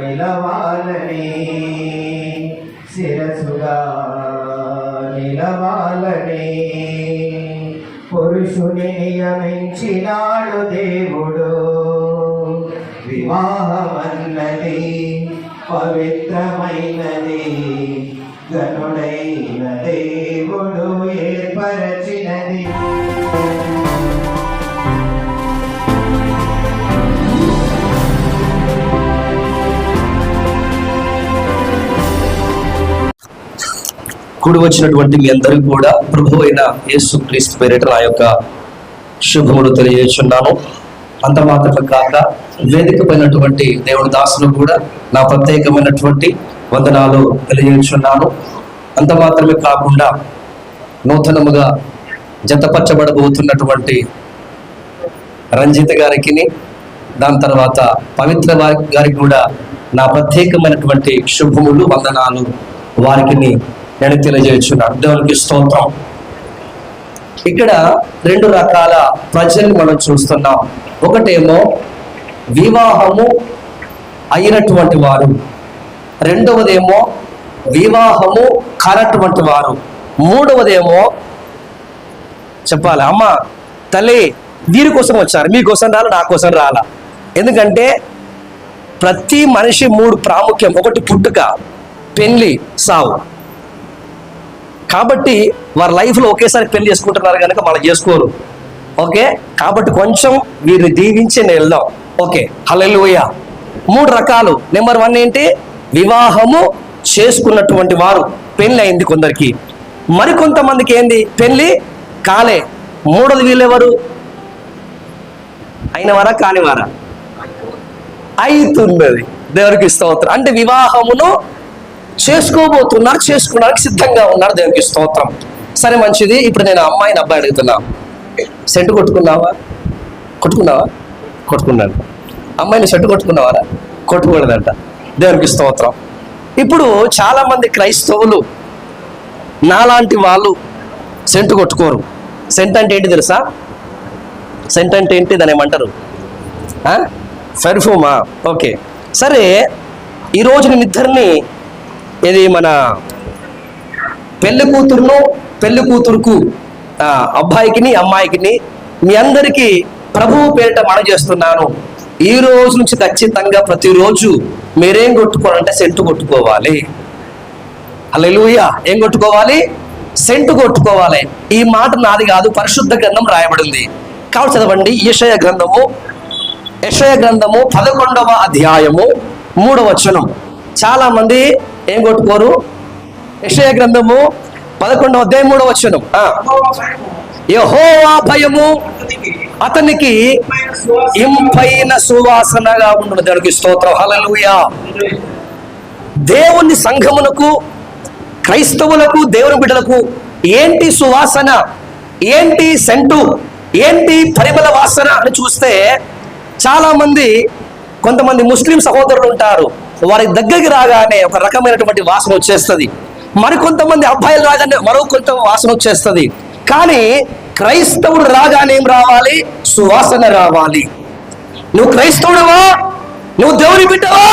నిలవాలని శిరసుగా నిలవాలని పురుషుని నియమించినాడు దేవుడు. వివాహమన్నది పవిత్రమైనది గనుడైన దేవుడు ఏర్పరచ కూడి వచ్చినటువంటి మీ అందరికీ కూడా ప్రభు అయిన యేసు క్రీస్తు పేరిట నా యొక్క శుభములు తెలియజేస్తున్నాను. అంత మాత్రమే కాక వేదిక పైనటువంటి దేవుని దాసులు కూడా నా ప్రత్యేకమైనటువంటి వందనాలు తెలియజేస్తున్నాను. అంత మాత్రమే కాకుండా నూతనముగా జతపరచబడబోతున్నటువంటి రంజిత గారికి దాని తర్వాత పవిత్ర వారి గారికి కూడా నా ప్రత్యేకమైనటువంటి శుభములు వందనాలు వారికి నేను తెలియజేస్తున్నాను దేవునికి స్తోత్రం. ఇక్కడ రెండు రకాల ప్రజల్ని మనం చూస్తున్నాం. ఒకటేమో వివాహము అయినటువంటి వారు. రెండవదేమో వివాహము కానటువంటి వారు. మూడవదేమో చెప్పాలి? అమ్మ తల్లి వీరి కోసం వచ్చారు. మీకోసం రాలా నా కోసం రాలా? ఎందుకంటే ప్రతి మనిషి మూడు ప్రాముఖ్యం. ఒకటి పుట్టుక పెళ్ళి సావు. కాబట్టి వారి లైఫ్లో ఒకేసారి పెళ్ళి చేసుకుంటున్నారు కనుక వాళ్ళు చేసుకోరు. ఓకే? కాబట్టి కొంచెం వీరిని దీవించి నేను వెళ్దాం. ఓకే. హలెలుయ మూడు రకాలు. నెంబర్ వన్ ఏంటి? వివాహము చేసుకున్నటువంటి వారు. పెళ్ళి అయింది కొందరికి. మరికొంతమందికి ఏంది? పెళ్ళి కాలే. మూడోది వీళ్ళెవరు? అయినవారా కానివారా? అయితున్నది దేవునికి స్తోత్రం. అంటే వివాహమును చేసుకోబోతున్నారు చేసుకోవడానికి సిద్ధంగా ఉన్నారు దేవునికి స్తోత్రం. సరే మంచిది ఇప్పుడు నేను అమ్మాయిని అబ్బాయి అడుగుతున్నా. సెంటు కొట్టుకున్నావా? కొట్టుకున్నావా? కొట్టుకున్నాను. అమ్మాయిని సెంటు కొట్టుకున్నావారా? కొట్టుకోలేదంట. దేవునికి స్తోత్రం. ఇప్పుడు చాలా మంది క్రైస్తవులు నాలాంటి వాళ్ళు సెంటు కొట్టుకోరు. సెంట్ అంటే ఏంటి తెలుసా? సెంట్ అంటే ఏంటి దాని ఏమంటారు? పెర్ఫ్యూమా? ఓకే. సరే ఈరోజు నేను ఇద్దరిని ఇది మన పెళ్ళి కూతురును పెళ్ళి కూతురుకు అబ్బాయికిని అమ్మాయికిని మీ అందరికీ ప్రభువు పేరిట మనం చేస్తున్నాను. ఈ రోజు నుంచి ఖచ్చితంగా ప్రతిరోజు మీరేం కొట్టుకోవాలంటే సెంటు కొట్టుకోవాలి. హల్లెలూయా. ఏం కొట్టుకోవాలి? సెంటు కొట్టుకోవాలి. ఈ మాట నాది కాదు పరిశుద్ధ గ్రంథం రాయబడింది. కాబట్టి చదవండి ఈషయ గ్రంథము యషయ గ్రంథము పదకొండవ అధ్యాయము మూడవచనం చాలామంది చాలా మంది ఏం కొట్టుకోరు? యశయ గ్రంథము పదకొండవ అధ్యాయం మూడవ వచనం. ఆ, భయము అతనికి ఇంపైన సువాసనగా ఉండను. దానికి స్తోత్రం. హలలుయా దేవుని సంఘమునకు క్రైస్తవులకు దేవుని బిడ్డలకు ఏంటి సువాసన? ఏంటి సెంటు? ఏంటి పరిమళ వాసన అని చూస్తే చాలా మంది కొంతమంది ముస్లిం సహోదరులు ఉంటారు. వారి దగ్గరికి రాగానే ఒక రకమైనటువంటి వాసన వచ్చేస్తుంది. మరికొంతమంది అబ్బాయిలు రాగానే మరో కొంత వాసన వచ్చేస్తుంది. కానీ క్రైస్తవుడు రాగానే ఏం రావాలి? సువాసన రావాలి. నువ్వు క్రైస్తవుడవా? నువ్వు దేవుని బిడ్డవా?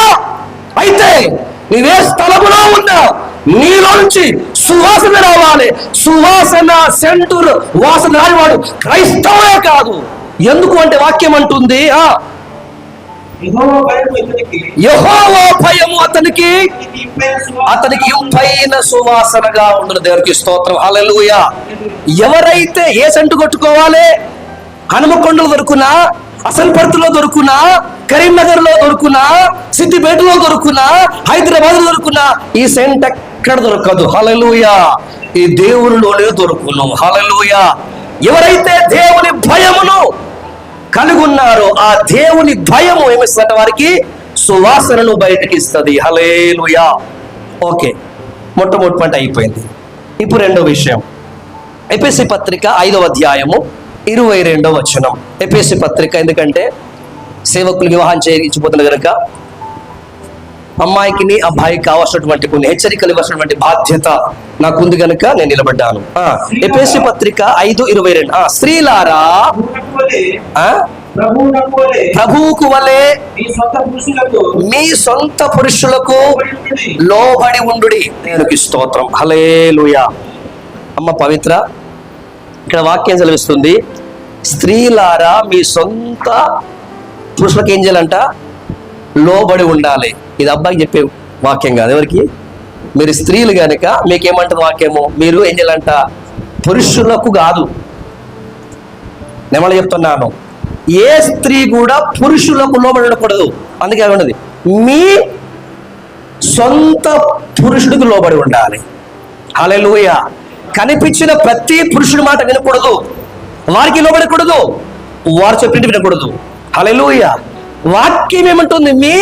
అయితే నీవే స్థలములో ఉన్నావు నీలో నుంచి సువాసన రావాలి. సువాసన సెంటూర్ వాసన రానివాడు క్రైస్తవే కాదు. ఎందుకు అంటే వాక్యం అంటుంది ఆ యెహోవా భయము అతనికి. అతనికి ఇంపైన సువాసనగా ఉండును దేవునికి స్తోత్రం. హల్లెలూయా. ఎవరైతే ఏ సెంటు కొట్టుకోవాలి? హనుమకొండలో దొరుకునా? అసన్పర్తిలో దొరుకునా? కరీంనగర్లో దొరుకునా? సిద్దిపేటలో దొరుకునా? హైదరాబాద్లో దొరుకునా? ఈ సెంట్ ఎక్కడ దొరకదు? హల్లెలూయా. ఈ దేవునిలోనే దొరుకును. హల్లెలూయా. ఎవరైతే దేవుని భయమును కలుగున్నారో. ఆ దేవుని ద్వయము ఏమిస్తుందంటే వారికి? సువాసనను బయటకి ఇస్తుంది హలేలుయా ఓకే. మొట్టమొదటి పంట అయిపోయింది. ఇప్పుడు రెండో విషయం. ఎపిసి పత్రిక ఐదవ అధ్యాయము ఇరవై రెండవ వచనం. ఎపిసి పత్రిక ఎందుకంటే సేవకులు వివాహం చేయించిపోతున్నారు కనుక అమ్మాయికి అబ్బాయికి కావాల్సినటువంటి కొన్ని హెచ్చరికలు ఇవ్వాల్సినటువంటి బాధ్యత నాకుంది కనుక నేను నిలబడ్డాను. ఆ, ఎపిసి పత్రిక ఐదు ఇరవై రెండు. ఆ, స్త్రీలారా ప్రభువుకు వలె మీ సొంత పురుషులకు లోబడి ఉండుడి. దేవునికి స్తోత్రం. హలేలుయా అమ్మ పవిత్ర. ఇక్కడ వాక్యం సెలవిస్తుంది. స్త్రీలారా మీ సొంత పురుషులకు ఏం చేయాలంట? లోబడి ఉండాలి. ఇది అబ్బాయికి చెప్పే వాక్యం కాదు. ఎవరికి? మీరు స్త్రీలు కనుక మీకేమంటుంది వాక్యము? మీరు ఏం చేయాలంట? పురుషులకు కాదు. నేను మళ్ళీ చెప్తున్నాను. ఏ స్త్రీ కూడా పురుషులకు లోబడి ఉండకూడదు అందుకే ఉన్నది? మీ సొంత పురుషుడికి లోబడి ఉండాలి. అలెలుయ కనిపించిన ప్రతి పురుషుడి మాట వినకూడదు. వారికి లోబడకూడదు. వారు చెప్పింది వినకూడదు. అలెలుయ వాక్యం ఏమంటుంది? మీ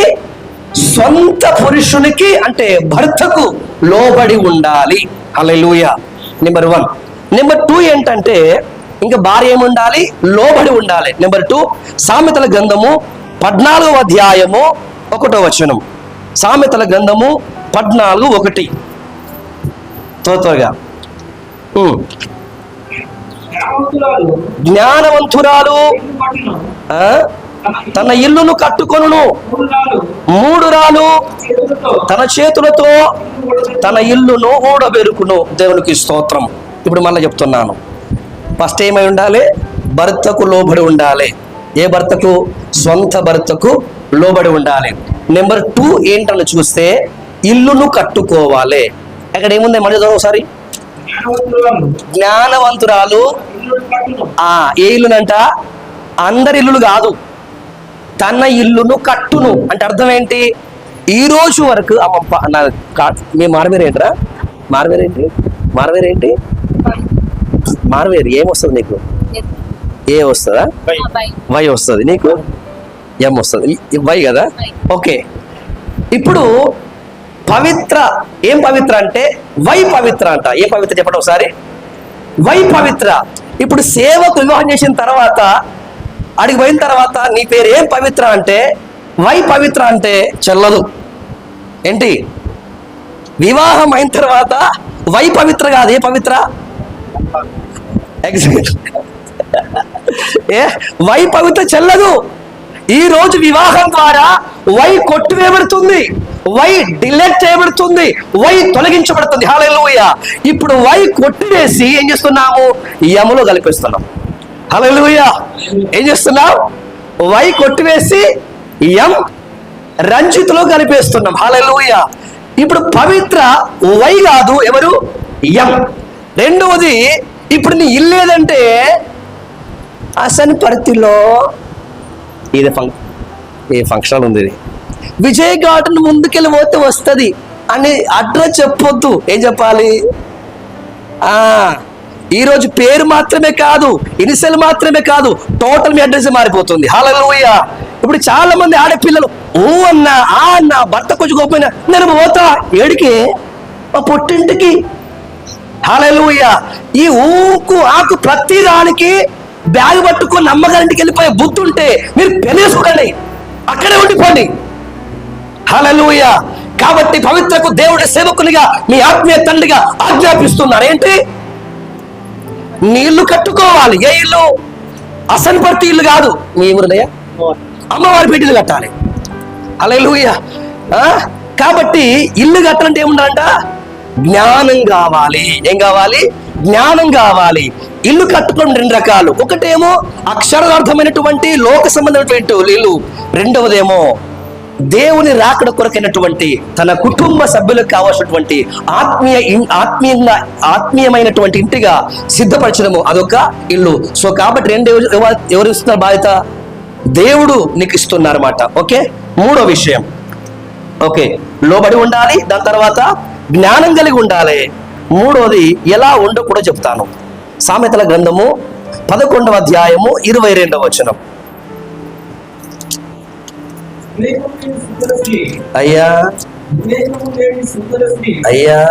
సొంత పురుషునికి అంటే భర్తకు లోబడి ఉండాలి. Hallelujah number one number two ఏంటంటే ఇంకా భార్య ఏముండాలి? లోబడి ఉండాలి. నెంబర్ టూ సామెతల గ్రంథము పద్నాలుగవ అధ్యాయము ఒకటో వచనం. సామెతల గ్రంథము పద్నాలుగు ఒకటి. త్వర త్వరగా. జ్ఞానవంతురాలు తన ఇల్లును కట్టుకొనును. మూడు రాలు తన చేతులతో తన ఇల్లును ఊడబెరుకును. దేవునికి స్తోత్రం. ఇప్పుడు మళ్ళీ చెప్తున్నాను. ఫస్ట్ ఏమై ఉండాలి? భర్తకు లోబడి ఉండాలి. ఏ భర్తకు? సొంత భర్తకు లోబడి ఉండాలి. నెంబర్ టూ ఏంటని చూస్తే ఇల్లును కట్టుకోవాలి. అక్కడ ఏముంది? మళ్ళీ ఒకసారి. జ్ఞానవంతురాలు. ఆ ఏ ఇల్లునంట? అందరి ఇల్లులు కాదు. తన ఇల్లును కట్టును. అంటే అర్థం ఏంటి? ఈ రోజు వరకు అమ్మ నా మీ మారవేరేంట్రా మారవేరేంటి మారవేరేంటి మార్వేరు మార్వేరు ఏమొస్తుంది నీకు? ఏ వస్తుందా? వై. వస్తుంది నీకు? ఎం వస్తుంది? వై కదా? ఓకే. ఇప్పుడు పవిత్ర ఏం పవిత్ర అంటే? వై పవిత్ర అంట. ఏ పవిత్ర చెప్పండి ఒకసారి. వై పవిత్ర. ఇప్పుడు సేవకు వివాహం చేసిన తర్వాత అడిగి పోయిన తర్వాత నీ పేరు ఏం పవిత్ర అంటే? వై పవిత్ర అంటే చెల్లదు. ఏంటి? వివాహం అయిన తర్వాత వై పవిత్ర కాదు. ఏ పవిత్ర? ఏ? వై పవిత్ర చెల్లదు. ఈ రోజు వివాహం ద్వారా వై కొట్టివేయబడుతుంది. వై డిలెక్ట్ చేయబడుతుంది. వై తొలగించబడుతుంది. హల్లెలూయ ఇప్పుడు వై కొట్టివేసి ఏం చేస్తున్నాము? యములో కలిపిస్తున్నాం హల్లెలూయ ఏం చేస్తున్నాం? వై కొట్టివేసి యం రంజిత్లో కలిపేస్తున్నాం. హల్లెలూయ ఇప్పుడు పవిత్ర వై కాదు ఎవరు? యం. రెండవది ఇప్పుడు నీ ఇల్లు ఏదంటే? అసనపర్తిలో ఇది ఫంక్ ఈ ఫంక్షన్ ఉంది ఇది. విజయ్ గార్డెన్ ముందుకెళ్ళి పోతే వస్తుంది అని అడ్రస్ చెప్పొద్దు. ఏం చెప్పాలి? ఆ ఈరోజు పేరు మాత్రమే కాదు ఇనిషియల్ మాత్రమే కాదు టోటల్ మీ అడ్రస్ మారిపోతుంది. హల్లెలూయ. ఇప్పుడు చాలా మంది ఆడపిల్లలు ఓ అన్న ఆ అన్న భర్త కొంచెం గొప్ప నేను పోతా. ఏడికి? మా పుట్టింటికి హలలుయ ఈ ఊకు ఆకు ప్రతి దానికి బ్యాగ్ పట్టుకొని అమ్మగారింటికి వెళ్ళిపోయే బుద్ధి ఉంటే మీరు పెనేసుకోండి అక్కడే ఉండిపోండి. హలలుయ కాబట్టి పవిత్రకు దేవుడి సేవకునిగా మీ ఆత్మీయ తండ్రిగా ఆజ్ఞాపిస్తున్నారు ఏంటి? నీళ్ళు కట్టుకోవాలి. ఏ ఇల్లు? అసన్పర్తి ఇల్లు కాదు. మీ ఊరినయ్య అమ్మవారి పెట్టిల్లు కట్టాలి. అలా ఆ? కాబట్టి ఇల్లు కట్టాలంటే ఏముండాలంట? జ్ఞానం కావాలి. ఏం కావాలి? జ్ఞానం కావాలి. ఇల్లు కట్టుకోవడం రెండు రకాలు. ఒకటేమో అక్షరార్థమైనటువంటి లోక సంబంధమైనటువంటి ఇల్లు. రెండవదేమో దేవుని రాకడ కొరకైనటువంటి తన కుటుంబ సభ్యులకు కావాల్సినటువంటి ఆత్మీయ ఇన్- ఆత్మీయంగా ఆత్మీయమైనటువంటి ఇంటిగా సిద్ధపరచడము అదొక ఇల్లు. సో కాబట్టి రెండు ఎవరు- ఎవరు ఇస్తున్నారు బాధ్యత? దేవుడు నీకు ఇస్తున్నారు అన్నమాట ఓకే? మూడో విషయం. ఓకే. లోబడి ఉండాలి దాని తర్వాత జ్ఞానం కలిగి ఉండాలి. మూడోది ఎలా ఉండో కూడా చెప్తాను. సామెతల గ్రంథము పదకొండవ అధ్యాయము ఇరవై రెండవ వచనం. అయ్యా. వివేకము లేని సుందర స్త్రీ అయ్యా.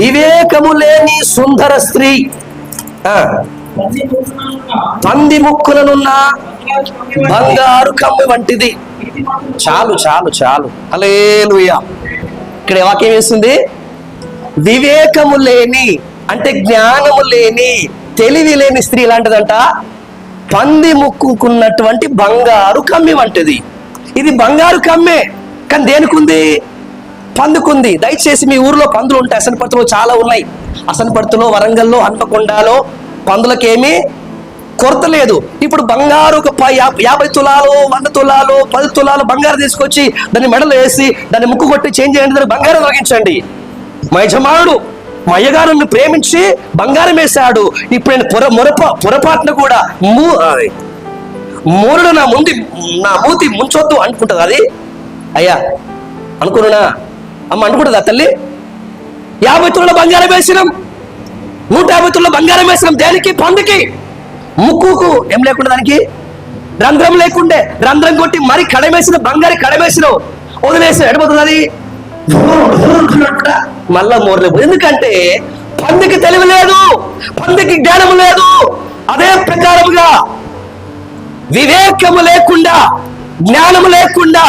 వివేకము లేని సుందర స్త్రీ. ఆ, పంది ముక్కులనున్న బంగారు కమ్మి వంటిది. చాలు చాలు చాలు. హల్లెలూయా. ఇక్కడ వాక్యం వేస్తుంది వివేకము లేని అంటే జ్ఞానము లేని తెలివి లేని స్త్రీ లాంటిదంట పంది ముక్కుకున్నటువంటి బంగారు కమ్మి వంటిది. ఇది బంగారు కమ్మే కానీ దేనికుంది? పందుకుంది. దయచేసి మీ ఊర్లో పందులు ఉంటాయి అసనపర్తిలో చాలా ఉన్నాయి. అసనపర్తిలో వరంగల్లో హన్మకొండలో పందులకేమీ? కొరత లేదు. ఇప్పుడు బంగారు ఒక యాభై తులాలు వంద తులాలు పది తులాలు బంగారు తీసుకొచ్చి దాన్ని మెడలు వేసి దాన్ని ముక్కు కొట్టి చేంజ్ చేయండి దాన్ని బంగారం తొలగించండి. మా యజమానుడు మా అయ్యగారుని ప్రేమించి బంగారం వేశాడు. ఇప్పుడు నేను పొర మొరప పొరపాటును కూడా మూ మూరుడు నా ముందు నా మూతి ముంచొద్దు అనుకుంటుంది అది? అయ్యా అనుకున్నా అమ్మ అనుకుంటుందా తల్లి? యాభై తుల బంగారం వేసినాం. నూట యాభై తుల బంగారం వేసినాం దేనికి? పందుకి ముక్కుకు ఏం లేకుండా దానికి? రంధ్రం లేకుండే. రంధ్రం కొట్టి మరి కడమేసిన బంగారు కడమేసిన వదిలేసి ఎడబోతుంది అది మళ్ళా మోరలేదు ఎందుకంటే పందికి తెలివి లేదు పందికి జ్ఞానం లేదు. అదే ప్రకారముగా వివేకము లేకుండా జ్ఞానము లేకుండా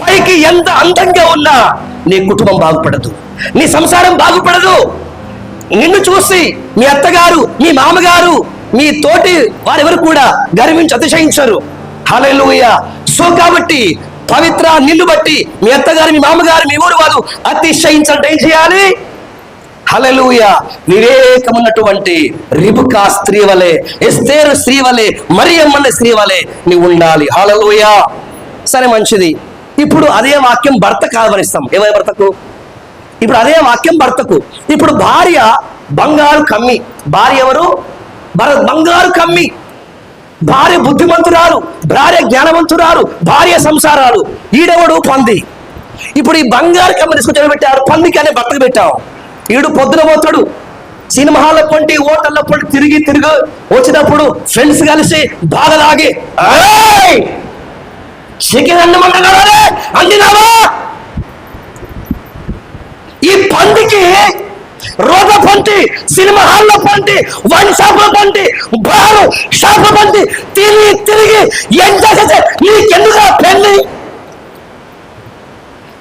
పైకి ఎంత అందంగా ఉన్నా నీ కుటుంబం బాగుపడదు. నీ సంసారం బాగుపడదు. నిన్ను చూసి మీ అత్తగారు మీ మామగారు మీ తోటి వారెవరు కూడా గర్వించి అతిశయించరు. హల్లెలూయా. సో కాబట్టి పవిత్ర నిల్లు బట్టి మీ అత్తగారు మీ మామగారు మీ ఊరు వారు అతిశయించాలంటే ఏం చేయాలి? హలలుయ వివేకమున్నటువంటి రిబుకా స్త్రీ వలె ఎస్తేరు స్త్రీ వలె మరియమ్మన్న స్త్రీ వలె నీవు ఉండాలి. హలలుయ సరే మంచిది. ఇప్పుడు అదే వాక్యం భర్త కావరిస్తాం. ఏమై భర్తకు? ఇప్పుడు అదే వాక్యం భర్తకు. ఇప్పుడు భార్య బంగారు కమ్మి. భార్య ఎవరు? బంగారు కమ్మి. భార్య బుద్ధిమంతురాలు భార్య జ్ఞానవంతురాలు భార్య సంసారాలు. ఈడవడు? పంది. ఇప్పుడు ఈ బంగారు కమ్మి తీసుకొచ్చి పెట్టారు? పందికి అనే భర్తకు పెట్టావు ఈడు పొద్దున పోతాడు. సినిమా హాల్ పొంటి హోటల్లో పొంటి తిరిగి తిరిగి వచ్చినప్పుడు ఫ్రెండ్స్ కలిసి బాధలాగి చికెన్ అన్నం అందినావా ఈ పందికి రోడ్ల పంటి సినిమా హాల్లో పంటి వన్ షాప్ పంటి బారు షాప్ పంటి తిరిగి తిరిగి ఏం చేసేసే? నీకెందుకు పెళ్ళి?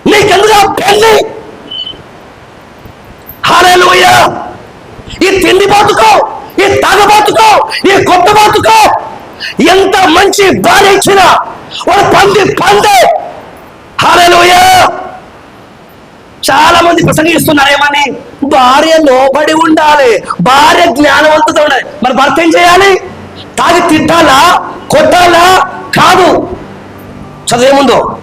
నీకెందుకు పెళ్ళి? హాలేలుయ ఈ తిండి బాతుకో ఈ తాగ బాతుకో ఈ కొత్త బాతుకో ఎంత మంచి భార్య ఇచ్చినా వాడు పంది పందే! హాలేలుయ చాలా మంది ప్రసంగిస్తున్నారు ఏమని? భార్య లోబడి ఉండాలి. భార్య జ్ఞానవంతుత ఉండాలి. మరి భర్త ఏం చేయాలి? తాగి తిట్టాలా? కొట్టాలా? కాదు. చదివేముందో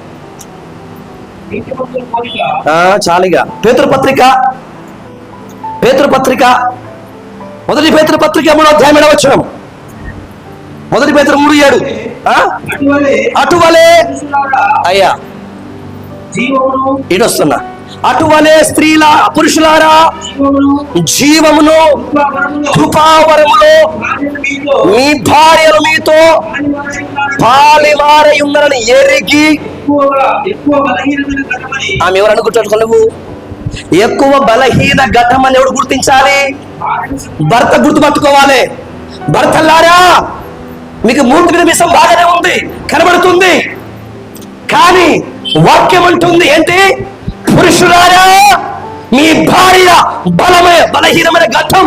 చాలిగా. పేతృపత్రిక పేతృపత్రిక మొదటి పేతృపత్రిక మూడో అధ్యాయం ఏడవచనం మొదటి పేతృ మూడు ఏడు? అటువలే. అయ్యా. జీవమును ఈడొస్తున్నా. అటువలే స్త్రీల పురుషులారా జీవమును కృపావరములో మీ భార్యలు మీతో పాలివారై ఉన్నారని ఎరిగి ఎక్కువ ఆమె ఎవరు అనుకుంటారు నువ్వు ఎక్కువ బలహీన ఘటమని ఎవడు గుర్తించాలి? భర్త గుర్తుపట్టుకోవాలి. భర్తల్లారా మీకు మూర్తి నిమిషం బాగానే ఉంది కనబడుతుంది. కానీ వాక్యం అంటుంది ఏంటి? పురుషులారా మీ భార్య బలమే బలహీనమైన ఘట్టం.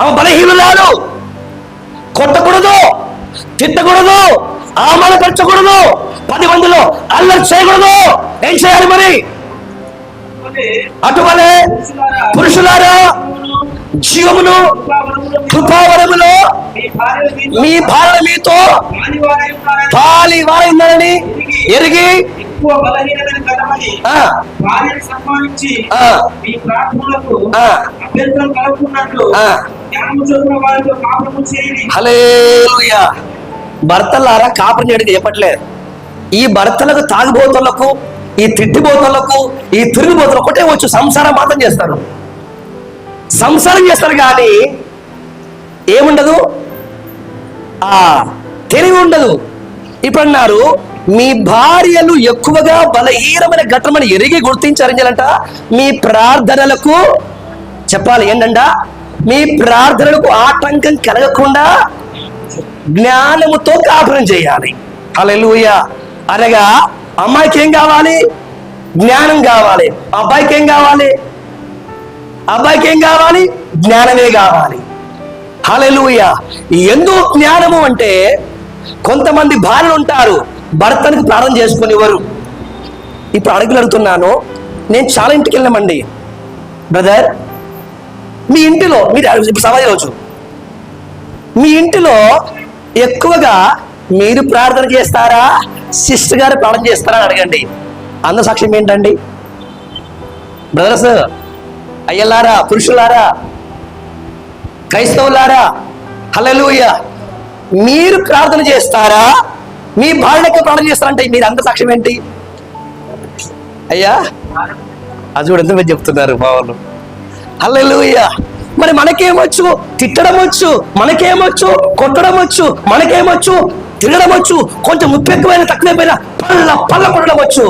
ఆమె బలహీనురాలు కొట్టకూడదు తిట్టకూడదు అవమానపరచకూడదు పది మందిలో అల్లరి చేయకూడదు. ఏం చేయాలి మరి? అటువలే పురుషులారా జీవమును కృపావరములో మీ భార్య మీతో పాలి వారైందని ఎరిగి ఎక్కువ బలహీనమైన కథమని ఆ, భార్యను సన్మానించి ఆ, మీ ప్రార్థనలకు ఆ. అభ్యంతరం కలుగుతున్నట్లు ఆ. జ్ఞానము చదువుకున్న వారితో పాపము చేయండి. హల్లెలూయా. భర్తలారా కాపురం చేయడానికి చెప్పట్లేదు. ఈ భర్తలకు తాగుబోతులకు ఈ తిట్టిబోతులకు ఈ తిరుగుబోతులకు ఒకటే వచ్చు సంసారం మాత్రం చేస్తారు. సంసారం చేస్తారు కానీ ఏముండదు? ఆ తెలివి ఉండదు. ఇప్పుడు అన్నారు మీ భార్యలు ఎక్కువగా బలహీనమైన ఘటనను ఎరిగి గుర్తించారంట మీ ప్రార్థనలకు చెప్పాలి ఏంటంట? మీ ప్రార్థనలకు ఆటంకం కలగకుండా జ్ఞానముతో కాపురం చేయాలి. హల్లెలూయ. అనగా అమ్మాయికి ఏం కావాలి? జ్ఞానం కావాలి. అబ్బాయికి ఏం కావాలి? అబ్బాయికి ఏం కావాలి? జ్ఞానమే కావాలి. హలెలూయ ఎందుకు జ్ఞానము అంటే కొంతమంది భార్యలు ఉంటారు. భర్తనికి ప్రార్థన చేసుకునేవారు. ఇప్పుడు అడుగులు అడుగుతున్నాను నేను చాలా ఇంటికి వెళ్ళామండి. బ్రదర్ మీ ఇంటిలో మీరు ఇప్పుడు సవాల్ చేయవచ్చు. మీ ఇంటిలో ఎక్కువగా మీరు ప్రార్థన చేస్తారా సిస్టర్ గారు ప్రార్థన చేస్తారా అని అడగండి. అంద సాక్ష్యం ఏంటండి? బ్రదర్స్ అయ్యలారా పురుషులారా క్రైస్తవులారా హలలుయ మీరు ప్రార్థన చేస్తారా మీ భార్యకు ప్రార్థన చేస్తారంటే మీరు అంత సాక్ష్యం ఏంటి? అయ్యా అది కూడా ఎంతమంది చెప్తున్నారు బావలు హల్లెలూయ. మరి మనకేమొచ్చు? తిట్టడం వచ్చు మనకేమొచ్చు? కొట్టడం వచ్చు మనకేమొచ్చు? తిరగడం వచ్చు కొంచెం ఉప్పు ఎక్కువైనా తక్కువైపోయినా పళ్ళ పళ్ళ కొట్టడం వచ్చు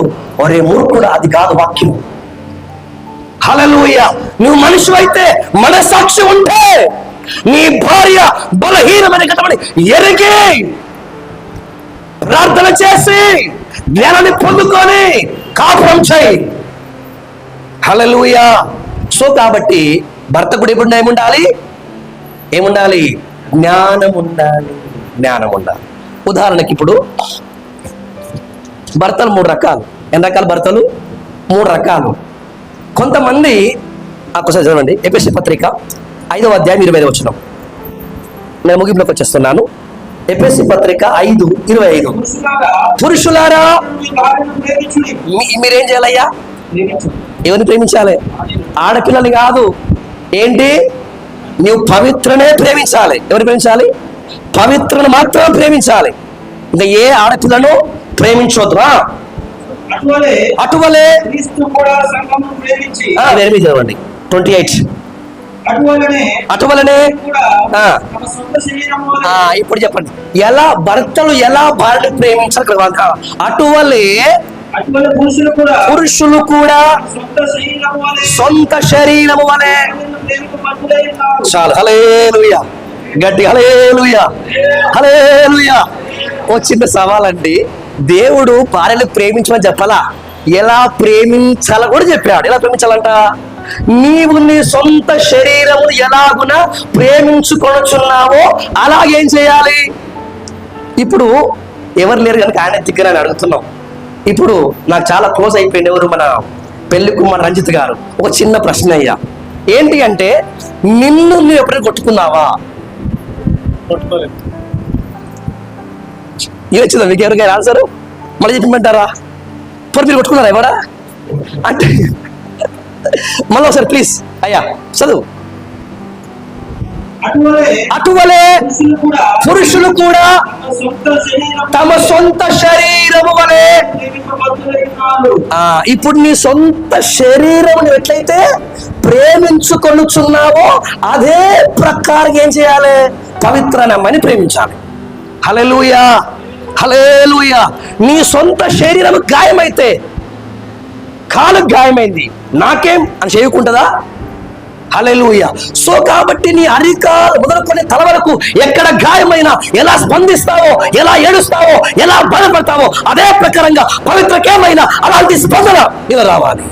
ఒరే మూర్ఖుడు అది కాదు వాక్యం. హలలుయ నువ్వు మనిషి అయితే మనసాక్షి ఉంటే నీ భార్య బలహీనమైన గతమని ఎరిగి ప్రార్థన చేసి జ్ఞానాన్ని పొందుకొని కాపురం చేయి. హలలుయా సో కాబట్టి భర్త కూడా ఎప్పుడు ఏముండాలి? ఏముండాలి? జ్ఞానం ఉండాలి. జ్ఞానం ఉండాలి. ఉదాహరణకి ఇప్పుడు భర్తలు మూడు రకాలు. ఎన్ని రకాల భర్తలు? మూడు రకాలు. కొంతమంది ఒకసారి చదవండి. ఎపిసి పత్రిక ఐదవ అధ్యాయం ఇరవై వచ్చిన నేను ముగింపులోకి వచ్చేస్తున్నాను. ఎపిసి పత్రిక ఐదు ఇరవై ఐదు. పురుషులారా మీరేం చేయాలయ్యా? ఎవరిని ప్రేమించాలి? ఆడపిల్లని కాదు. ఏంటి? నీవు పవిత్రనే ప్రేమించాలి. ఎవరు ప్రేమించాలి? పవిత్రను మాత్రం ప్రేమించాలి. ఇంకా ఏ ఆడపిల్లను ప్రేమించొద్దురా? అటువలే అటువలే. క్రీస్తు కూడా సంఘమును ప్రేమించి ఆ, ఎనిమిది చదవండి. Twenty eight. అటువలనే ఇప్పుడు చెప్పండి. ఎలా భర్తలు ఎలా భార్యను ప్రేమించాలి. అటువలే పురుషులు కూడా సొంత శరీరము వలె. చాలు. హలేలుయా గట్టి హలేలుయా హలేలుయా ఓ చిన్న సవాలండి. దేవుడు భార్యను ప్రేమించమని చెప్పాలా? ఎలా ప్రేమించాలో కూడా చెప్పాడు. ఎలా ప్రేమించాలంట? నీవు నీ సొంత శరీరము ఎలాగున ప్రేమించుకొనుచున్నావో అలాగేం చేయాలి? ఇప్పుడు ఎవరు లేరు కనుక ఆయన దగ్గర అని అడుగుతున్నాం. ఇప్పుడు నాకు చాలా క్లోజ్ అయిపోయింది ఎవరు? మన పెళ్ళి కుమార్ రంజిత్ గారు. ఒక చిన్న ప్రశ్న అయ్యా. ఏంటి అంటే నిన్ను నువ్వు ఎప్పుడైనా కొట్టుకున్నావా? వచ్చిందా? మీకు ఎవరికైనా ఆన్సర్? మళ్ళీ చెప్పమంటారా? పోనీ మీరు కొట్టుకున్నారా ఎవరా? అంటే మళ్ళీ ఒకసారి ప్లీజ్ అయ్యా చదువు. అటువలే పురుషులు కూడా తమ సొంత శరీరము వలె. ఇప్పుడు నీ సొంత శరీరం ఎట్లయితే ప్రేమించుకొనుచున్నావో అదే ప్రకారం ఏం చేయాలి? పవిత్ర నమ్మని ప్రేమించాలి. హలెలుయా హలేలుయా నీ సొంత శరీరం గాయమైతే కాలు గాయమైంది. నాకేం అని చేయకుంటుందా? హలెలూయ సో కాబట్టి నీ అరికాలు మొదలుకొని తల వరకు ఎక్కడ గాయమైనా ఎలా స్పందిస్తావో ఎలా ఏడుస్తావో ఎలా బాధపడతావో అదే ప్రకారంగా పవిత్రకేమైనా అలాంటి స్పందన ఇలా రావాలి.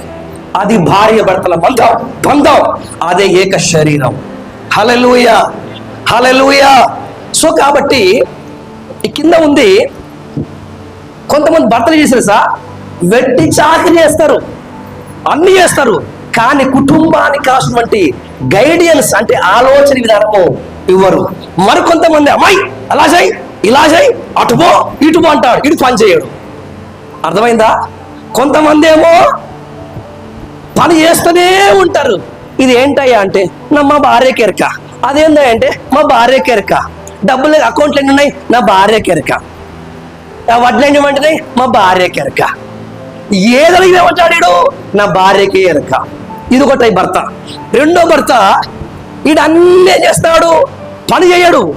అది భార్య భర్తల బంధం బంధం అదే ఏక శరీరం. హలలుయ హలలుయ సో కాబట్టి ఈ కింద ఉంది కొంతమంది భర్తలు చేశారు సార్ వెట్టి చాకరీ చేస్తారు. అన్ని చేస్తారు. కానీ కుటుంబానికి కావాల్సినటువంటి గైడియన్స్ అంటే ఆలోచన విధానము ఇవ్వరు. మరికొంతమంది అమ్మాయి అలా చేయి ఇలా చేయి అటుపో ఇటుపో ఇటు అంటాడు ఇటు పని చేయడు. అర్థమైందా? కొంతమంది ఏమో పని చేస్తూనే ఉంటారు. ఇది ఏంటయ్యా అంటే నా మా భార్య కెరక. అదేందా అంటే మా భార్య కెరక. డబ్బులు అకౌంట్లు ఎన్ని ఉన్నాయి? నా భార్య కెరక. వడ్లు ఎన్ని వంటినాయి మా భార్య కెరక. ఏదలిగిన ఏమంటాడు నా భార్యకి ఎరక ఇది ఒకటి భర్త. రెండో భర్త ఈడు అన్నీ చేస్తాడు పని చేయడు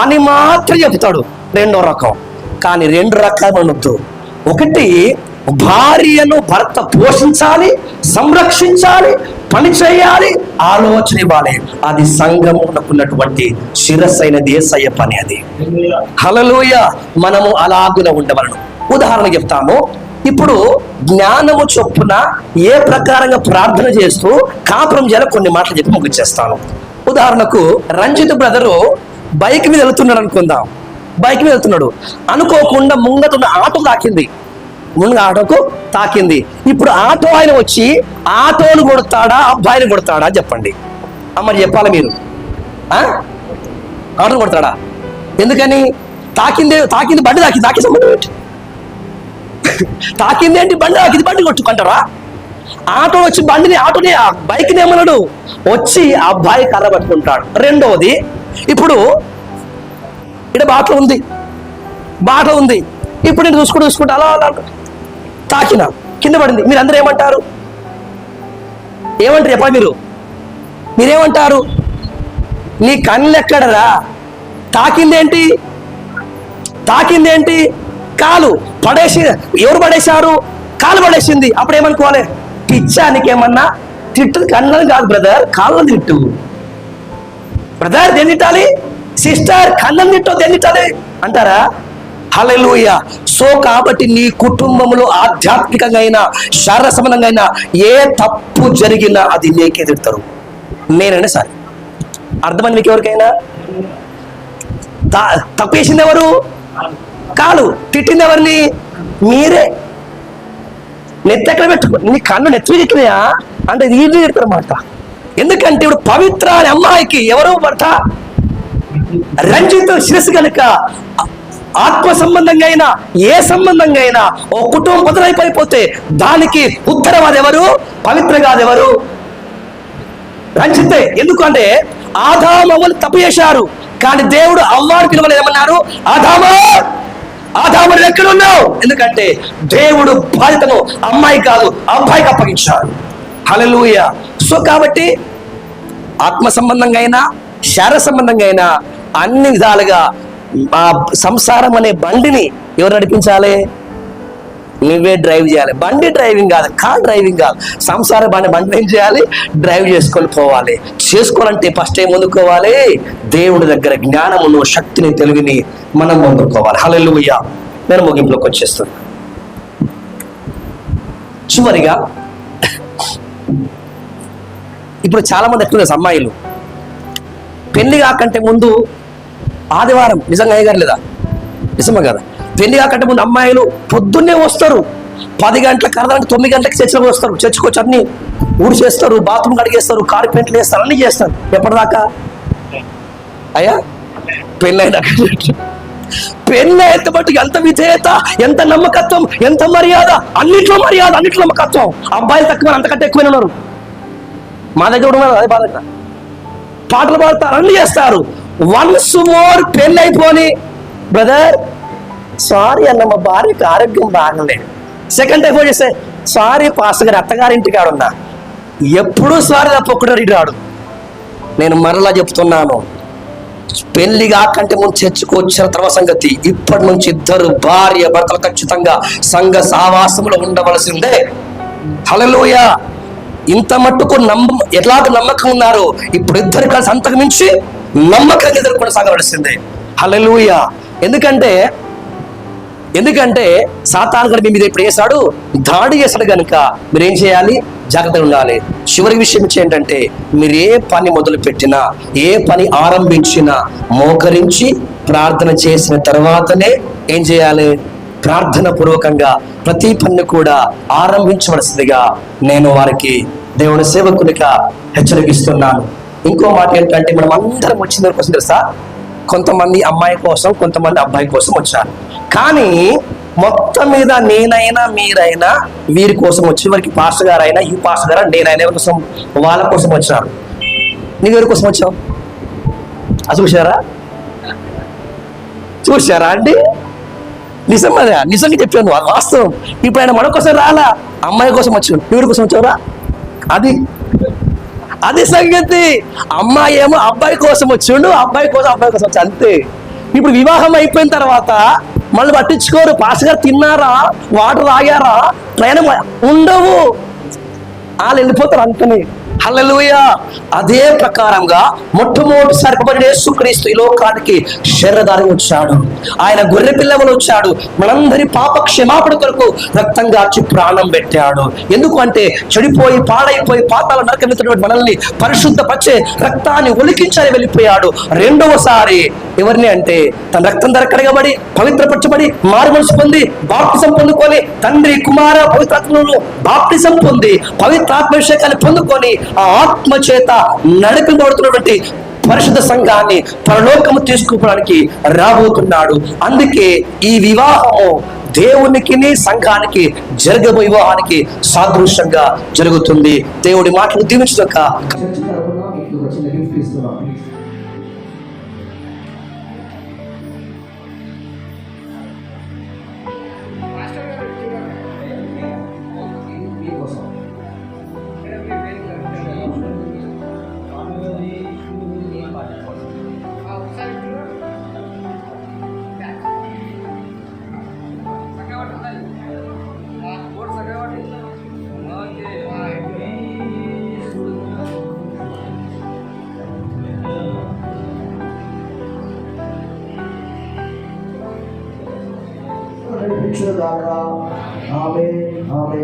పని మాత్రం చెప్తాడు. రెండో రకం. కానీ రెండు రకాలు అనొద్దు. ఒకటి భార్యను భర్త పోషించాలి సంరక్షించాలి పని చేయాలి ఆలోచన ఇవ్వాలి. అది సంఘమునకున్నటువంటి శిరస్సైన దేశయ్య పని అది. హలలోయ మనము అలాగున ఉండవలను. ఉదాహరణ చెప్తాము ఇప్పుడు జ్ఞానము చొప్పున ఏ ప్రకారంగా ప్రార్థన చేస్తూ కాపురం చేయాలో కొన్ని మాటలు చెప్పి ముగించేస్తాను ఉదాహరణకు రంజిత్ బ్రదరు బైక్ మీద వెళ్తున్నాడు అనుకుందాం. బైక్ మీద వెళ్తున్నాడు. అనుకోకుండా ముంగతున్న ఆటో తాకింది. ముందు ఆటోకు తాకింది. ఇప్పుడు ఆటో ఆయన వచ్చి ఆటోను కొడతాడా అబ్బాయిని కొడతాడా చెప్పండి. అమ్మ చెప్పాలి మీరు? ఆటోను కొడతాడా? ఎందుకని? తాకింది తాకింది బండి తాకింది. తాకి సంబంధం ఏంటి? తాకింది ఏంటి బండి ఇది బండి కొట్టుకుంటారా? ఆటో వచ్చి బండిని ఆటోని ఆ బైక్ని ఏమన్నాడు? వచ్చి ఆ అబ్బాయి కర్ర పట్టుకుంటాడు. రెండవది ఇప్పుడు ఇక్కడ బాటలో ఉంది. బాట ఉంది. ఇప్పుడు నేను చూసుకుంటూ చూసుకుంటా అలా అలా తాకిన. కింద పడింది. మీరు అందరూ ఏమంటారు? ఏమంటారు చెప్పండి మీరు? మీరేమంటారు? నీ కళ్ళు ఎక్కడరా తాకిందేంటి? తాకిందేంటి? కాలు పడేసి ఎవరు పడేశారు? కాలు పడేసింది. అప్పుడు ఏమనుకోవాలి? పిచ్చానికి ఏమన్నా తిట్టు కళ్ళని కాదు బ్రదర్ కాళ్ళని తిట్టు. బ్రదర్ దేన్ని తిట్టాలి? సిస్టర్ కళ్ళని తిట్టు దేన్ని తిట్టాలి? అంటారా? హలలుయ సో కాబట్టి నీ కుటుంబంలో ఆధ్యాత్మికంగా అయినా శారీర సంబంధంగా అయినా ఏ తప్పు జరిగినా అది నీకే తిడతారు. నేనైనా సరే. అర్థమైంది మీకు ఎవరికైనా తప్పేసింది ఎవరు? కాలు తిట్టింది ఎవరిని? మీరే. నెత్తెక్కడ పెట్టుకో నీ కన్ను నెత్తి ఎక్కినాయా? అంటే ఇది ఈజీ ఎందుకంటే ఇప్పుడు పవిత్ర అనే అమ్మాయికి ఎవరు భర్త. రంజిత్ శిరస్సు కనుక ఆత్మ సంబంధంగా అయినా ఏ సంబంధంగా అయినా ఓ కుటుంబం బదులైపోతే దానికి ఉత్తరవాది ఎవరు? పవిత్ర కాదు ఎవరు? రంజితే. ఎందుకంటే ఆదామవులు తప్పు చేశారు. కానీ దేవుడు అవ్వాడు పిలవలేదు ఏమన్నారు ఆదామా! ఆదాము ఎక్కడున్నావు? ఎందుకంటే దేవుడు బాధ్యతను అమ్మాయి కాదు అబ్బాయికి అప్పగించాడు. హలలుయ సో కాబట్టి ఆత్మ సంబంధంగా అయినా శార సంబంధంగా అయినా అన్ని విధాలుగా ఆ సంసారం అనే బండిని ఎవరు నడిపించాలి? నువ్వే డ్రైవ్ చేయాలి. బండి డ్రైవింగ్ కాదు కార్ డ్రైవింగ్ కాదు. సంసార బండి బండి ఏం చేయాలి? డ్రైవ్ చేసుకొని పోవాలి. చేసుకోవాలంటే ఫస్ట్ ఏం ముందుకోవాలి? దేవుడి దగ్గర జ్ఞానమును శక్తిని తెలివిని మనం ముందుకోవాలి హల్లెలూయా నేను ముగింపులోకి వచ్చేస్తాను చివరిగా ఇప్పుడు చాలా మంది ఎట్లున్నారు? అమ్మాయిలు. పెళ్ళి కాకంటే ముందు ఆదివారం నిజంగా అయ్యగారు లేదా? నిజమే కదా? పెళ్ళి కాకంటే ముందు అమ్మాయిలు పొద్దున్నే వస్తారు. పది గంటలకు అరదానికి తొమ్మిది గంటలకు చర్చలకు వస్తారు. చర్చకు వచ్చి అన్ని ఊడి చేస్తారు బాత్రూమ్ కడిగేస్తారు కార్పెంట్లు వేస్తారు అన్ని చేస్తారు. ఎప్పటిదాకా? అయ్యా పెళ్ళైన పెళ్ళి అయితే బట్టి ఎంత విధేయత ఎంత నమ్మకత్వం ఎంత మర్యాద అన్నిట్లో మర్యాద అన్నిట్లో నమ్మకత్వం. అబ్బాయిలు తక్కువ అంతకంటే ఎక్కువైన ఉన్నారు. మా దగ్గర కూడా ఉన్నారు అదే బాధ. పాటలు పాడతారు అన్ని చేస్తారు. వన్స్ మోర్ పెళ్ళి అయిపోని బ్రదర్ సారీ అన్న మా భార్యకి ఆరోగ్యం బాగలేదు. సెకండ్ టైం చేస్తే సారీ పాస్టర్ గారి అత్తగారింటి కాడున్నా ఎప్పుడూ సారీ తప్ప ఒక్కడు రాడు. నేను మరలా చెప్తున్నాను పెళ్ళి కాకంటే ముందు చర్చకొచ్చిన తర్వాత సంగతి ఇప్పటి నుంచి ఇద్దరు భార్య భర్తలు ఖచ్చితంగా సంఘ సావాసంలో ఉండవలసిందే. హలలోయ ఇంత మట్టుకు నమ్మ ఎలాగ నమ్మకం ఉన్నారు. ఇప్పుడు ఇద్దరు కలిసి అంతకు మించి నమ్మకంగా ఎదురు కొనసాగవలసిందే హలలోయ ఎందుకంటే ఎందుకంటే సాతాను గడు మీ మీద ఇప్పుడు వేశాడు? దాడి చేశాడు కనుక మీరేం చేయాలి? జాగ్రత్తగా ఉండాలి. చివరి విషయం ఏంటంటే మీరు ఏ పని మొదలు పెట్టినా ఏ పని ఆరంభించినా మోకరించి ప్రార్థన చేసిన తర్వాతనే ఏం చేయాలి? ప్రార్థన పూర్వకంగా ప్రతి పన్ను కూడా ఆరంభించవలసిందిగా నేను వారికి దేవుని సేవకునిగా హెచ్చరికిస్తున్నాను ఇంకో మాట ఏంటంటే మనం అందరం వచ్చిన కోసం తెలుసా? కొంతమంది అమ్మాయి కోసం కొంతమంది అబ్బాయి కోసం వచ్చారు కానీ మొత్తం మీద నేనైనా మీరైనా వీరి కోసం వచ్చి వారికి పాస్టర్ గారైనా ఈ పాస్టర్ గారు నేనైనా కోసం వాళ్ళ కోసం వచ్చారు నీవు కోసం వచ్చావు? అది చూసారా చూసారా అండి? నిజం అదే నిజంగా చెప్పాను వాస్తవం. ఇప్పుడు ఆయన మరొకసారి రాలా? అమ్మాయి కోసం వచ్చాడు ఎవరి కోసం వచ్చావురా? అది అది సంగతి. అమ్మాయి ఏమో అబ్బాయి కోసం వచ్చిండు అబ్బాయి కోసం అబ్బాయి కోసం వచ్చి అంతే. ఇప్పుడు వివాహం అయిపోయిన తర్వాత మళ్ళీ పట్టించుకోరు. పాస్గా తిన్నారా? వాటర్ తాగారా? ప్రయాణం ఉండవు. వాళ్ళు వెళ్ళిపోతారు అంతనే. హల్లెలూయా. అదే ప్రకారంగా మొట్టమొదటిసారి ప్రభువైన యేసుక్రీస్తు ఈ లోకానికి శరీరధారి వచ్చాడు. ఆయన గొర్రె పిల్లవలు వచ్చాడు. మనందరి పాప క్షమాపణ కొరకు రక్తం గార్చి ప్రాణం పెట్టాడు. ఎందుకు అంటే చెడిపోయి పాడైపోయి పాతాల నరకమితున్నటువంటి మనల్ని పరిశుద్ధపరిచే రక్తాన్ని ఒలికించాలి వెళ్ళిపోయాడు. రెండవసారి ఎవరిని అంటే తన రక్తం ధర కడగబడి పవిత్రపరచబడి మారు మనసు పొంది బాప్టిజం పొందుకొని తండ్రి కుమార పవిత్రాత్మలో బాప్టిజం పొంది పవిత్రాత్మాభిషేకాన్ని పొందుకొని ఆ ఆత్మ చేత నడిపించబడుతున్నటువంటి పరిశుద్ధ సంఘాన్ని పరలోకము తీసుకోవడానికి రాబోతున్నాడు. అందుకే ఈ వివాహము దేవునికి సంఘానికి జరగబో వివాహానికి సాదృశ్యంగా జరుగుతుంది. దేవుడి మాటలు దీవించక నడిపించుదాకా ఆమె ఆమె